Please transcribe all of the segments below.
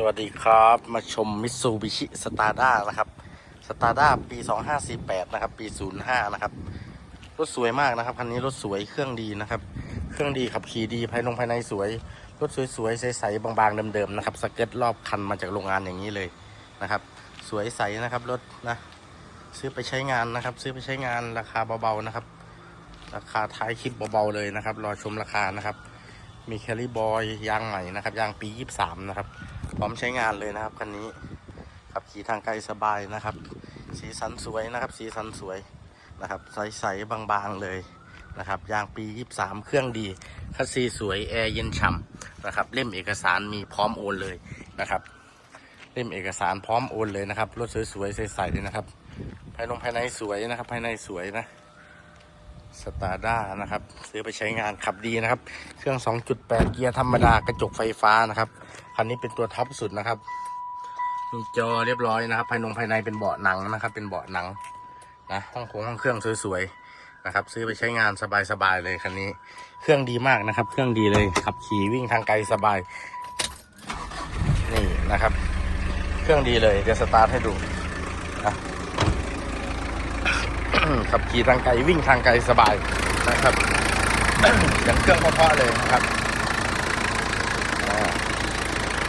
สวัสดีครับมาชมมิ t ซูบิชิสตาร์ด้านะครับสตาร์ด้าปี 2548 นะครับ ปี 05 นะครับ รถสวยมากนะครับ คันนี้รถสวยเครื่องดีนะครับ เครื่องดีขับขี่ดีภายนงภายในสวย รถสวยๆ ใสๆ บางๆ เดิมๆ นะครับ สเก็ตรอบคันมาจากโรงงานอย่างนี้เลยนะครับ สวยใสนะครับรถนะ ซื้อไปใช้งานนะครับ ซื้อไปใช้งานราคาเบาๆ นะครับ ราคาท้ายคลิปเบาๆ เลยนะครับ รอชมราคานะครับ มีแคลรี่บอยยางใหม่นะครับ ยางปี 23 นะครับ พร้อมใช้งานเลยนะครับคันนี้ขับขี่ทางไกลสบายนะครับ สีสันสวยนะครับ สีสันสวยนะครับ ใสๆบางๆเลยนะครับยางปี 23 เครื่องดีคัสซีสวย แอร์เย็นฉ่ำนะครับ เล่มเอกสารมีพร้อมโอนเลยนะครับ เล่มเอกสารพร้อมโอนเลยนะครับ รถสวยๆใสๆเลยนะครับ ภายนงภายในสวยนะครับ ภายในสวยนะ สตาร์ด้านะครับ ซื้อไปใช้งานขับดีนะครับ เครื่อง 2.8 เกียร์ธรรมดากระจกไฟฟ้านะครับคันนี้เป็นตัวท็อปสุดนะครับมีจอเรียบร้อยนะครับ ภายนงภายในเป็นเบาะหนังนะครับ เป็นเบาะหนังนะห้องโค้งห้องเครื่องสวยๆนะครับ ซื้อไปใช้งานสบายๆเลยคันนี้ เครื่องดีมากนะครับ เครื่องดีเลยขับขี่วิ่งทางไกลสบายนี่นะครับ เครื่องดีเลยเดี๋ยวสตาร์ทให้ดูนะ ขับขี่ทางไกลวิ่งทางไกลสบายนะครับอย่างเครื่องเพาะๆเลยนะครับ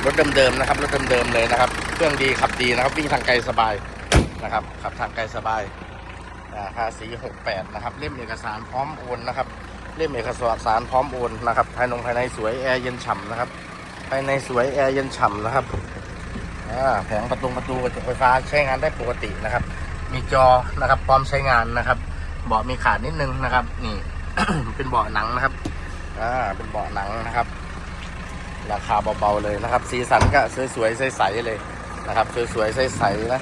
รถเดิมๆนะครับรถเดิมๆเลยนะครับ เครื่องดีขับดีนะครับ วิ่งทางไกลสบายนะครับขับทางไกลสบายอ่าภาษี68นะครับเล่มเอกสารพร้อมโอนนะครับ เล่มเอกสารพร้อมโอนนะครับภายนงภายในสวยแอร์เย็นฉ่ำนะครับภายในสวยแอร์เย็นฉ่ำนะครับแผงประตูประตูกระจกไฟฟ้าใช้งานได้ปกตินะครับ มีจอนะครับพร้อมใช้งานนะครับ เบาะมีขาดนิดนึงนะครับ นี่ เป็นเบาะหนังนะครับอ่าเป็นเบาะหนังนะครับ ราคาเบาๆเลยนะครับ สีสันก็สวยๆใสๆเลยนะครับ สวยๆใสๆนะ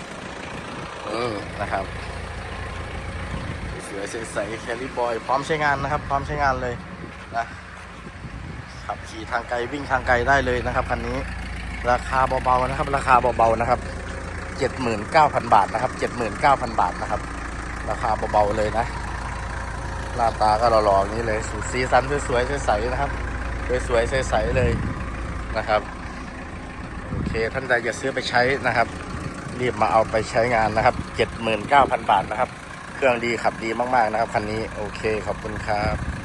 อืมนะครับสวยๆใสๆแคลริบอย พร้อมใช้งานนะครับ พร้อมใช้งานเลยนะขับขี่ทางไกลวิ่งทางไกลได้เลยนะครับคันนี้ ราคาเบาๆนะครับ ราคาเบาๆนะครับ 79,000 บาทนะครับ 79,000 บาทนะครับ ราคาเบาๆเลยนะ หน้าตาก็หล่อๆอย่างนี้เลยสูสีสันสวยๆใสๆนะครับสวยๆใสๆเลยนะครับโอเคท่านใดจะซื้อไปใช้นะครับ รีบมาเอาไปใช้งานนะครับ 79,000 บาทนะครับ เครื่องดีขับดีมากๆนะครับคันนี้โอเคขอบคุณครับ